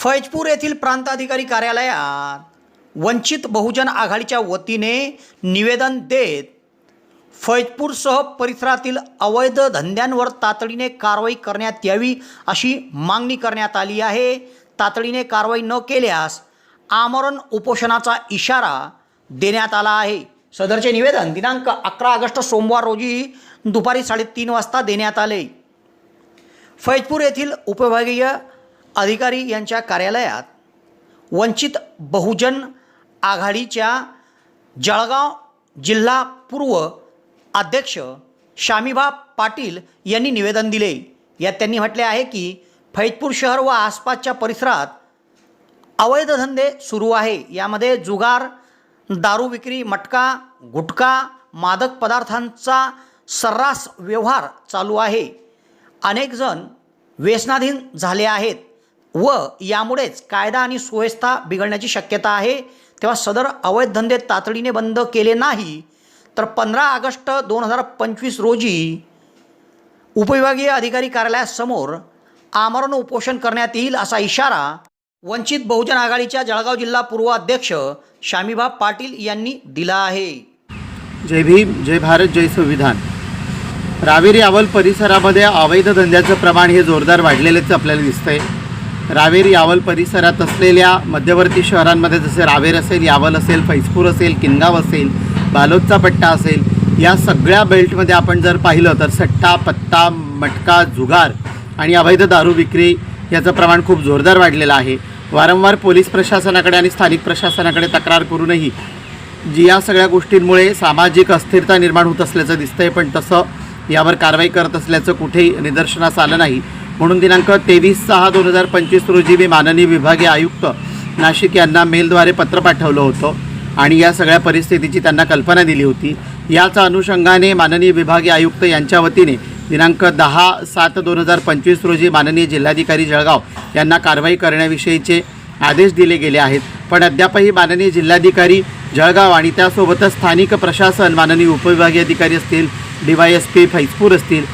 फैजपूर येथील प्रांताधिकारी कार्यालयात वंचित बहुजन आघाडीच्या वतीने निवेदन देत फैजपूरसह परिसरातील अवैध धंद्यांवर तातडीने कारवाई करण्यात यावी अशी मागणी करण्यात आली आहे. तातडीने कारवाई न केल्यास आमरण उपोषणाचा इशारा देण्यात आला आहे. सदरचे निवेदन दिनांक अकरा ऑगस्ट सोमवार रोजी दुपारी साडेतीन वाजता देण्यात आले. फैजपूर येथील उपविभागीय अधिकारी यांच्या कार्यालयात वंचित बहुजन आघाडीच्या जळगाव जिल्हा पूर्व अध्यक्ष शामीबा पाटील यांनी निवेदन दिले. यात त्यांनी म्हटले आहे की फैजपूर शहर व आसपासच्या परिसरात अवैध धंदे सुरू आहे. यामध्ये जुगार दारू विक्री मटका गुटखा मादक पदार्थांचा सर्रास व्यवहार चालू आहे. अनेकजण व्यसनाधीन झाले आहेत. व यामुळेच कायदा आणि सुव्यवस्था बिघडण्याची शक्यता आहे. तेव्हा सदर अवैध धंदे तातडीने बंद केले नाही तर पंधरा ऑगस्ट दोन हजार पंचवीस रोजी उपविभागीय अधिकारी कार्यालयासमोर आमरण उपोषण करण्यात येईल असा इशारा वंचित बहुजन आघाडीच्या जळगाव जिल्हा पूर्व अध्यक्ष पाटील यांनी दिला आहे. जय भीम जय भारत जय संविधान. रावेरी अवल परिसरामध्ये अवैध धंद्याचं प्रमाण हे जोरदार वाढलेलेच आपल्याला दिसतंय. रावेर यावल परिसरात असलेल्या मध्यवर्ती शहरांमध्ये जसे रावेर असेल यावल असेल फैजपूर असेल किनगाव असेल बालोदचा पट्टा असेल या सगळ्या बेल्टमध्ये आपण जर पाहिलं तर सट्टा पत्ता मटका जुगार आणि अवैध दारू विक्री याचं प्रमाण खूप जोरदार वाढलेलं आहे. वारंवार पोलीस प्रशासनाकडे आणि स्थानिक प्रशासनाकडे तक्रार करूनही जी या सगळ्या गोष्टींमुळे सामाजिक अस्थिरता निर्माण होत असल्याचं दिसतंय पण तसं यावर कारवाई करत असल्याचं कुठेही निदर्शनास आलं नाही. म्हणून दिनांक तेवीस सहा दोन हजार पंचवीस रोजी मी माननीय विभागीय आयुक्त नाशिक यांना मेलद्वारे पत्र पाठवलं होतं आणि या सगळ्या परिस्थितीची त्यांना कल्पना दिली होती. याच अनुषंगाने माननीय विभागीय आयुक्त यांच्या वतीने दिनांक दहा सात दोन हजार पंचवीस रोजी माननीय जिल्हाधिकारी जळगाव यांना कारवाई करण्याविषयीचे आदेश दिले गेले आहेत. पण अद्यापही माननीय जिल्हाधिकारी जळगाव आणि त्यासोबतच स्थानिक प्रशासन माननीय उपविभागीय अधिकारी असतील D Y S P Faizpur असतील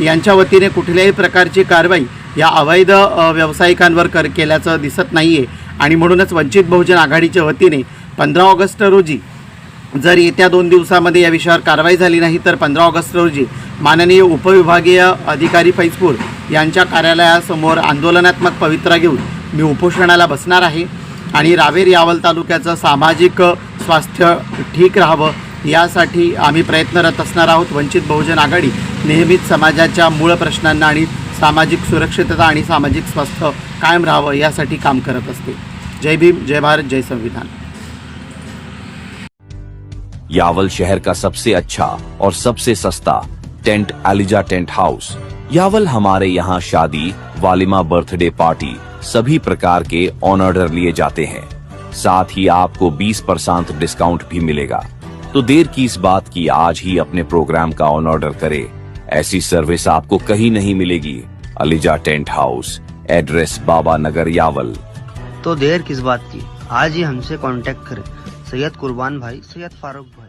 यांच्या वतीने कुठल्याही प्रकारची कारवाई या अवैध व्यावसायिकांवर कर केल्याचं दिसत नाही आहे आणि म्हणूनच वंचित बहुजन आघाडीच्या वतीने पंधरा ऑगस्ट रोजी जर येत्या दोन दिवसामध्ये या विषयावर कारवाई झाली नाही तर पंधरा ऑगस्ट रोजी माननीय उपविभागीय अधिकारी फैजपूर यांच्या कार्यालयासमोर आंदोलनात्मक पवित्रा घेऊन मी उपोषणाला बसणार आहे. आणि रावेर यावल तालुक्याचं सामाजिक स्वास्थ्य ठीक राहावं यासाठी आम्ही प्रयत्नरत असणार आहोत. वंचित बहुजन आघाडी नेहमीच समाजाच्या मूळ प्रश्नांना आणि सामाजिक सुरक्षितता आणि सामाजिक स्वास्थ्य कायम राहावं यासाठी काम करत असते. जय भीम जय भारत जय संविधान. यावल शहर का सबसे अच्छा और सबसे सस्ता tent Eliza tent house. Yawal हमारे यहाँ शादी वालिमा बर्थडे पार्टी सभी प्रकार के ऑन ऑर्डर लिए जाते हैं। साथ ही आपको 20 परसेंट डिस्काउंट भी मिलेगा। तो देर की इस बात की आज ही अपने प्रोग्राम का ऑन ऑर्डर करे। ऐसी सर्विस आपको कहीं नहीं मिलेगी। ELISA tent house, address Baba Nagar Yawal. तो देर किस बात की? आज ही हमसे कांटेक्ट करें। सैयद कुर्बान भाई, सैयद फारूक भाई।